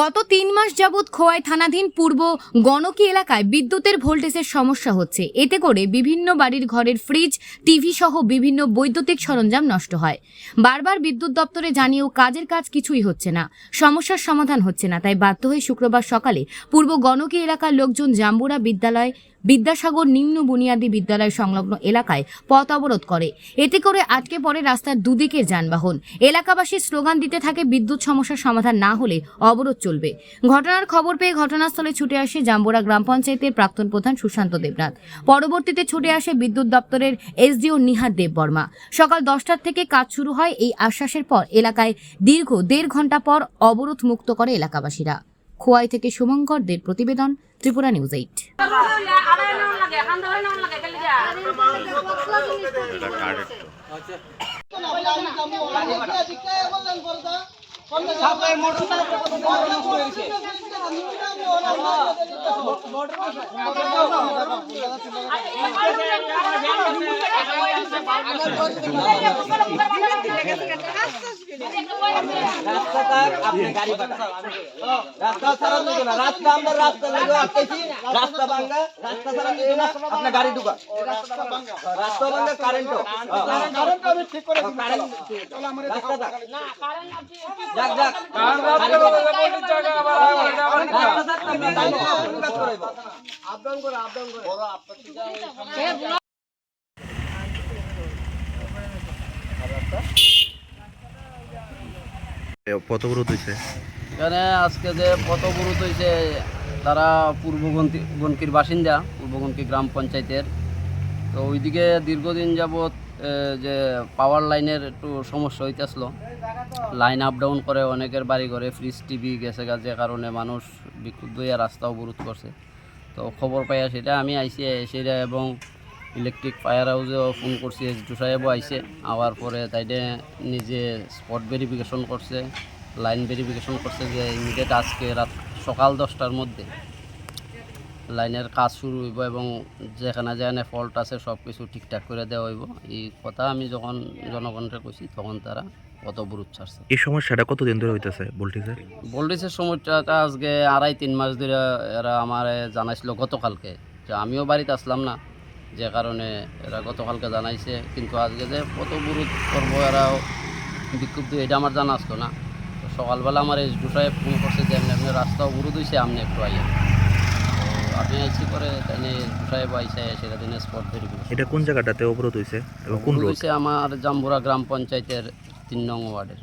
গত তিন মাস যাবৎ খোয়াই থানাধীন পূর্ব গণকি এলাকায় বিদ্যুতের ভোল্টেজের সমস্যা হচ্ছে। এতে করে বিভিন্ন বাড়ির ঘরের ফ্রিজ, টিভি সহ বিভিন্ন বৈদ্যুতিক সরঞ্জাম নষ্ট হয়। বারবার বিদ্যুৎ দপ্তরে জানিয়েও কাজের কাজ কিছুই হচ্ছে না। সমস্যার সমাধান হচ্ছে না, তাই বাধ্য হয়ে শুক্রবার সকালে পূর্ব গণকি এলাকার লোকজন জাম্বুরা বিদ্যালয় বিদ্যাসাগর নিম্ন বুনিয়াদী বিদ্যালয় সংলগ্ন এলাকায় পথ অবরোধ করে। এতে করে আটকে পড়ে রাস্তার দুদিকের যানবাহন। এলাকাবাসী স্লোগান দিতে থাকে, বিদ্যুৎ সমস্যার সমাধান না হলে অবরোধ চলবে। ঘটনার খবর পেয়ে ঘটনাস্থলে ছুটে আসে জাম্বুরা গ্রাম পঞ্চায়েতের প্রাক্তন প্রধান সুশান্ত দেবনাথ। পরবর্তীতে ছুটে আসে বিদ্যুৎ দপ্তরের এসডিও নিহার দেব বর্মা সকাল দশটার থেকে কাজ শুরু হয় এই আশ্বাসের পর এলাকায় দীর্ঘ দেড় ঘণ্টা পর অবরোধ মুক্ত করে এলাকাবাসীরা। খোয়াই থেকে শুভঙ্কর দের প্রতিবেদন ত্রিপুরা নিউজ এইট রাস্তাটা আপনি গাড়ি পাঠান রাস্তা ছাড়া লোক না রাস্তা আমরা রাস্তা লাগে আটকেছি রাস্তা ভাঙ্গা রাস্তা ছাড়া লোক না আপনার গাড়ি ঢুকা রাস্তা ভাঙ্গা কারেন্ট কারেন্ট আমি ঠিক করে যাক যাক রাস্তা ছাড়া আপডাউন করে আপডাউন করে কত অবরোধ হয়েছে এখানে আজকে যে পথবরোধ হয়েছে তারা পূর্বগন্তি গণকির বাসিন্দা পূর্বগণকি গ্রাম পঞ্চায়েতের। তো ওইদিকে দীর্ঘদিন যাবৎ যে পাওয়ার লাইনের একটু সমস্যা হইতেছিল। লাইন আপ ডাউন করে অনেকের বাড়ি ঘরে ফ্রিজ টিভি গেছে যে কারণে মানুষ বিক্ষুব্ধ হইয়া রাস্তা অবরোধ করছে। তো খবর পাইয়া সেটা আমি আইসি সেটা এবং ইলেকট্রিক ফায়ার হাউসেও ফোন করছি এসডু সাহেবও আইসে আওয়ার পরে তাইলে নিজে স্পট ভেরিফিকেশন করছে লাইন ভেরিফিকেশন করছে যে ইমিডিয়েট আজকে রাত সকাল দশটার মধ্যে লাইনের কাজ শুরু হইব এবং যেখানে যেখানে ফল্ট আছে সব কিছু ঠিকঠাক করে দেওয়া হইব। এই কথা আমি যখন জনগণকে কইছি তখন তারা কত বুরুত ছাড়ছে। এই সমস্যাটা কতদিন ধরে হইতেছে ভোল্টেজের ভোল্টেজের সময়টা আজকে আড়াই তিন মাস ধরে এরা আমার জানাইছিল গতকালকে যে আমিও বাড়িতে আসলাম না। যে কারণে এরা গতকালকে জানাইছে কিন্তু আজকে যে কত বুরুত করব এরাও বিক্ষুব্ধ এটা আমার জানা আসতো না। তো সকালবেলা আমার এস সাহেব ফোন করছে যে এমনি এমনি রাস্তা অবরোধ হয়েছে আপনি একটু আইয়া তো আপনি আইসি করে তাই সাহেব আইসে সেটা দিনে স্পট ভেরিফিকেশন এটা কোন জায়গাটাতে অবরোধ হয়েছে এবং কোন হয়েছে আমার জাম্বুরা গ্রাম পঞ্চায়েতের তিন নং ওয়ার্ডের।